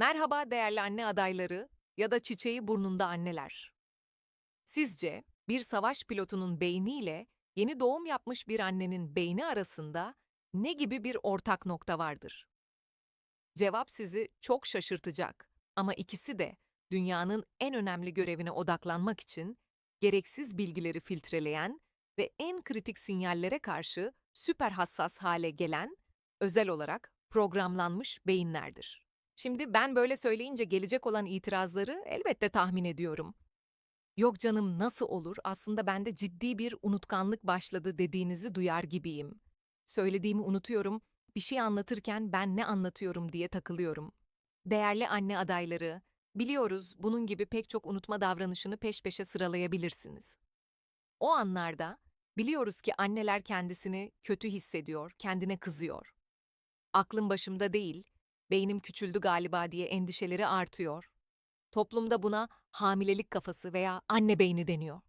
Merhaba değerli anne adayları ya da çiçeği burnunda anneler. Sizce bir savaş pilotunun beyniyle yeni doğum yapmış bir annenin beyni arasında ne gibi bir ortak nokta vardır? Cevap sizi çok şaşırtacak ama ikisi de dünyanın en önemli görevine odaklanmak için gereksiz bilgileri filtreleyen ve en kritik sinyallere karşı süper hassas hale gelen özel olarak programlanmış beyinlerdir. Şimdi ben böyle söyleyince gelecek olan itirazları elbette tahmin ediyorum. Yok canım nasıl olur aslında bende ciddi bir unutkanlık başladı dediğinizi duyar gibiyim. Söylediğimi unutuyorum, bir şey anlatırken ben ne anlatıyorum diye takılıyorum. Değerli anne adayları, biliyoruz bunun gibi pek çok unutma davranışını peş peşe sıralayabilirsiniz. O anlarda biliyoruz ki anneler kendisini kötü hissediyor, kendine kızıyor. Aklım başımda değil, beynim küçüldü galiba diye endişeleri artıyor. Toplumda buna hamilelik kafası veya anne beyni deniyor.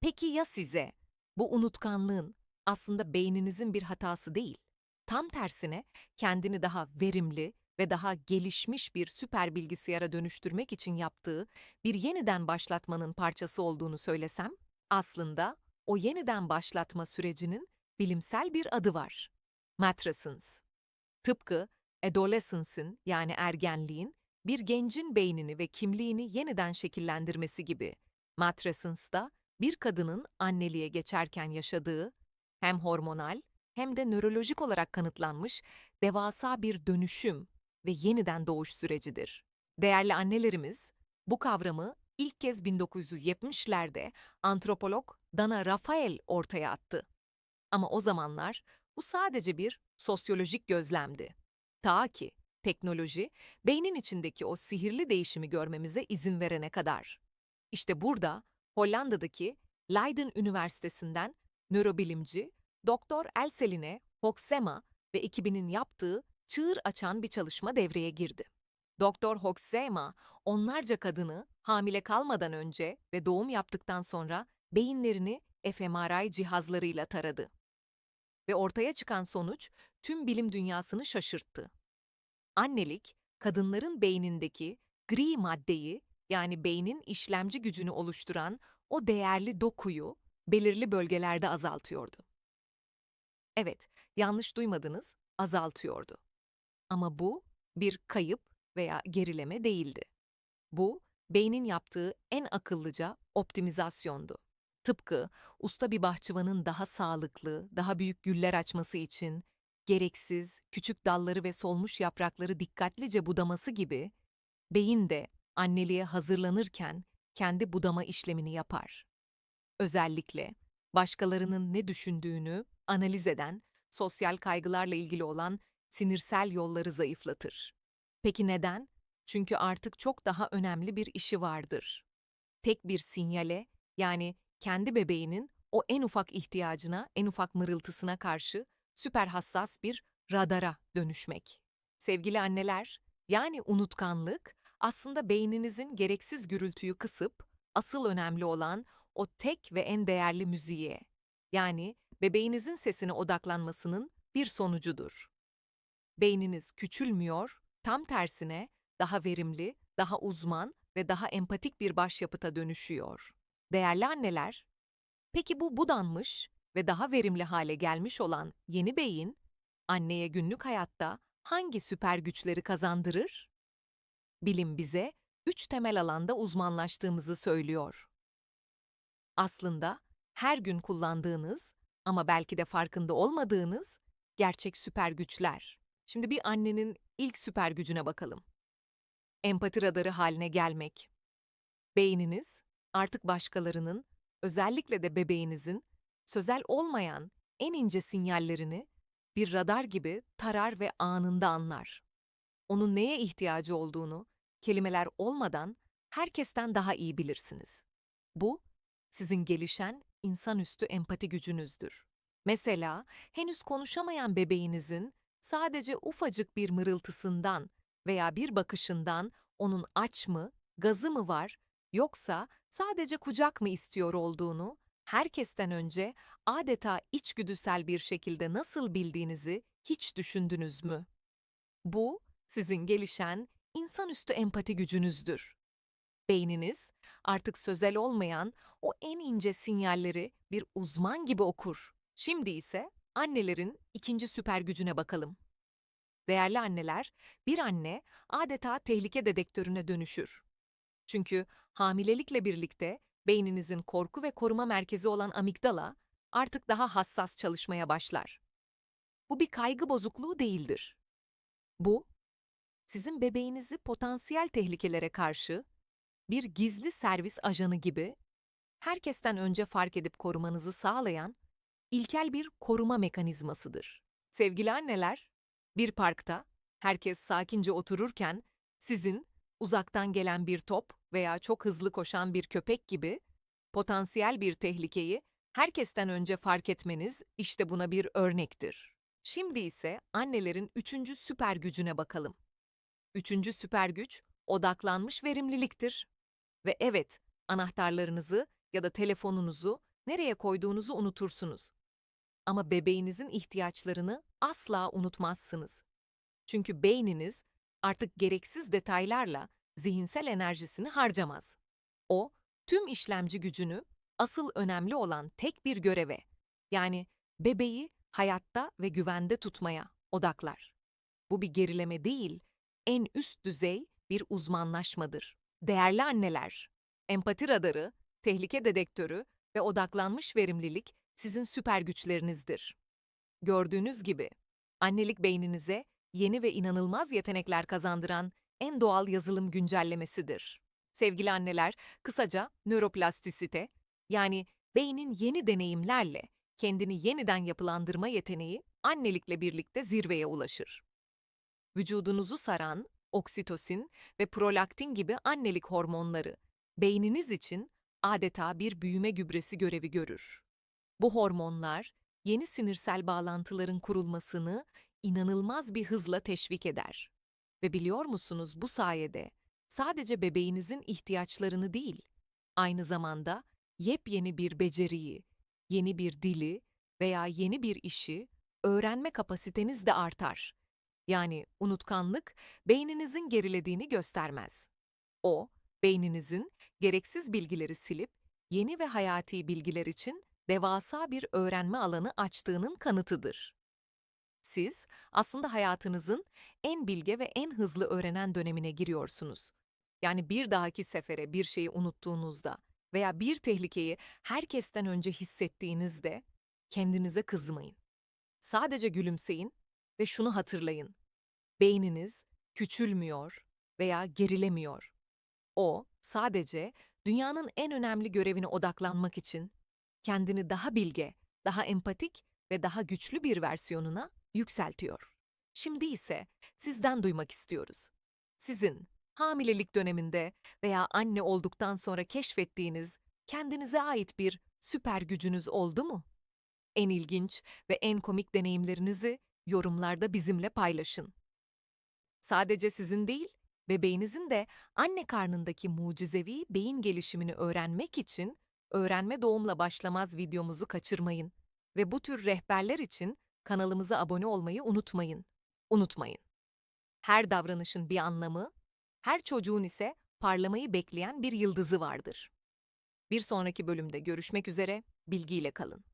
Peki ya size? Bu unutkanlığın aslında beyninizin bir hatası değil. Tam tersine kendini daha verimli ve daha gelişmiş bir süper bilgisayara dönüştürmek için yaptığı bir yeniden başlatmanın parçası olduğunu söylesem, aslında o yeniden başlatma sürecinin bilimsel bir adı var. Matrescence. Tıpkı adolescence'ın yani ergenliğin bir gencin beynini ve kimliğini yeniden şekillendirmesi gibi matrescence'da bir kadının anneliğe geçerken yaşadığı hem hormonal hem de nörolojik olarak kanıtlanmış devasa bir dönüşüm ve yeniden doğuş sürecidir. Değerli annelerimiz bu kavramı ilk kez 1970'lerde antropolog Dana Rafael ortaya attı. Ama o zamanlar bu sadece bir sosyolojik gözlemdi. Ta ki teknoloji beynin içindeki o sihirli değişimi görmemize izin verene kadar. İşte burada Hollanda'daki Leiden Üniversitesi'nden nörobilimci Doktor Elseline Hoxema ve ekibinin yaptığı çığır açan bir çalışma devreye girdi. Doktor Hoxema onlarca kadını hamile kalmadan önce ve doğum yaptıktan sonra beyinlerini fMRI cihazlarıyla taradı. Ve ortaya çıkan sonuç tüm bilim dünyasını şaşırttı. Annelik, kadınların beynindeki gri maddeyi yani beynin işlemci gücünü oluşturan o değerli dokuyu belirli bölgelerde azaltıyordu. Evet, yanlış duymadınız, azaltıyordu. Ama bu bir kayıp veya gerileme değildi. Bu, beynin yaptığı en akıllıca optimizasyondu. Tıpkı usta bir bahçıvanın daha sağlıklı, daha büyük güller açması için gereksiz, küçük dalları ve solmuş yaprakları dikkatlice budaması gibi, beyin de anneliğe hazırlanırken kendi budama işlemini yapar. Özellikle başkalarının ne düşündüğünü analiz eden, sosyal kaygılarla ilgili olan sinirsel yolları zayıflatır. Peki neden? Çünkü artık çok daha önemli bir işi vardır. Tek bir sinyale, yani kendi bebeğinin o en ufak ihtiyacına, en ufak mırıltısına karşı süper hassas bir radara dönüşmek. Sevgili anneler, yani unutkanlık aslında beyninizin gereksiz gürültüyü kısıp asıl önemli olan o tek ve en değerli müziğe, yani bebeğinizin sesine odaklanmasının bir sonucudur. Beyniniz küçülmüyor, tam tersine daha verimli, daha uzman ve daha empatik bir başyapıta dönüşüyor. Değerli anneler, peki bu budanmış ve daha verimli hale gelmiş olan yeni beyin, anneye günlük hayatta hangi süper güçleri kazandırır? Bilim bize üç temel alanda uzmanlaştığımızı söylüyor. Aslında her gün kullandığınız ama belki de farkında olmadığınız gerçek süper güçler. Şimdi bir annenin ilk süper gücüne bakalım. Empati radarı haline gelmek. Beyniniz artık başkalarının, özellikle de bebeğinizin sözel olmayan en ince sinyallerini bir radar gibi tarar ve anında anlar. Onun neye ihtiyacı olduğunu kelimeler olmadan herkesten daha iyi bilirsiniz. Bu, sizin gelişen insanüstü empati gücünüzdür. Mesela henüz konuşamayan bebeğinizin sadece ufacık bir mırıltısından veya bir bakışından onun aç mı, gazı mı var, yoksa sadece kucak mı istiyor olduğunu herkesten önce adeta içgüdüsel bir şekilde nasıl bildiğinizi hiç düşündünüz mü? Bu, sizin gelişen insanüstü empati gücünüzdür. Beyniniz artık sözel olmayan o en ince sinyalleri bir uzman gibi okur. Şimdi ise annelerin ikinci süper gücüne bakalım. Değerli anneler, bir anne adeta tehlike dedektörüne dönüşür. Çünkü hamilelikle birlikte beyninizin korku ve koruma merkezi olan amigdala artık daha hassas çalışmaya başlar. Bu bir kaygı bozukluğu değildir. Bu, sizin bebeğinizi potansiyel tehlikelere karşı bir gizli servis ajanı gibi herkesten önce fark edip korumanızı sağlayan ilkel bir koruma mekanizmasıdır. Sevgili anneler, bir parkta herkes sakince otururken sizin uzaktan gelen bir top veya çok hızlı koşan bir köpek gibi potansiyel bir tehlikeyi herkesten önce fark etmeniz işte buna bir örnektir. Şimdi ise annelerin üçüncü süper gücüne bakalım. Üçüncü süper güç odaklanmış verimliliktir. Ve evet, anahtarlarınızı ya da telefonunuzu nereye koyduğunuzu unutursunuz. Ama bebeğinizin ihtiyaçlarını asla unutmazsınız. Çünkü beyniniz artık gereksiz detaylarla zihinsel enerjisini harcamaz. O, tüm işlemci gücünü asıl önemli olan tek bir göreve, yani bebeği hayatta ve güvende tutmaya odaklar. Bu bir gerileme değil, en üst düzey bir uzmanlaşmadır. Değerli anneler, empati radarı, tehlike dedektörü ve odaklanmış verimlilik sizin süper güçlerinizdir. Gördüğünüz gibi, annelik beyninize yeni ve inanılmaz yetenekler kazandıran en doğal yazılım güncellemesidir. Sevgili anneler, kısaca nöroplastisite, yani beynin yeni deneyimlerle kendini yeniden yapılandırma yeteneği annelikle birlikte zirveye ulaşır. Vücudunuzu saran oksitosin ve prolaktin gibi annelik hormonları beyniniz için adeta bir büyüme gübresi görevi görür. Bu hormonlar yeni sinirsel bağlantıların kurulmasını inanılmaz bir hızla teşvik eder. Ve biliyor musunuz bu sayede sadece bebeğinizin ihtiyaçlarını değil, aynı zamanda yepyeni bir beceriyi, yeni bir dili veya yeni bir işi öğrenme kapasiteniz de artar. Yani unutkanlık beyninizin gerilediğini göstermez. O, beyninizin gereksiz bilgileri silip yeni ve hayati bilgiler için devasa bir öğrenme alanı açtığının kanıtıdır. Siz aslında hayatınızın en bilge ve en hızlı öğrenen dönemine giriyorsunuz. Yani bir dahaki sefere bir şeyi unuttuğunuzda veya bir tehlikeyi herkesten önce hissettiğinizde kendinize kızmayın. Sadece gülümseyin ve şunu hatırlayın. Beyniniz küçülmüyor veya gerilemiyor. O sadece dünyanın en önemli görevine odaklanmak için kendini daha bilge, daha empatik ve daha güçlü bir versiyonuna yükseltiyor. Şimdi ise sizden duymak istiyoruz. Sizin hamilelik döneminde veya anne olduktan sonra keşfettiğiniz kendinize ait bir süper gücünüz oldu mu? En ilginç ve en komik deneyimlerinizi yorumlarda bizimle paylaşın. Sadece sizin değil, bebeğinizin de anne karnındaki mucizevi beyin gelişimini öğrenmek için Öğrenme Doğumla Başlamaz videomuzu kaçırmayın ve bu tür rehberler için kanalımıza abone olmayı unutmayın. Unutmayın. Her davranışın bir anlamı, her çocuğun ise parlamayı bekleyen bir yıldızı vardır. Bir sonraki bölümde görüşmek üzere, bilgiyle kalın.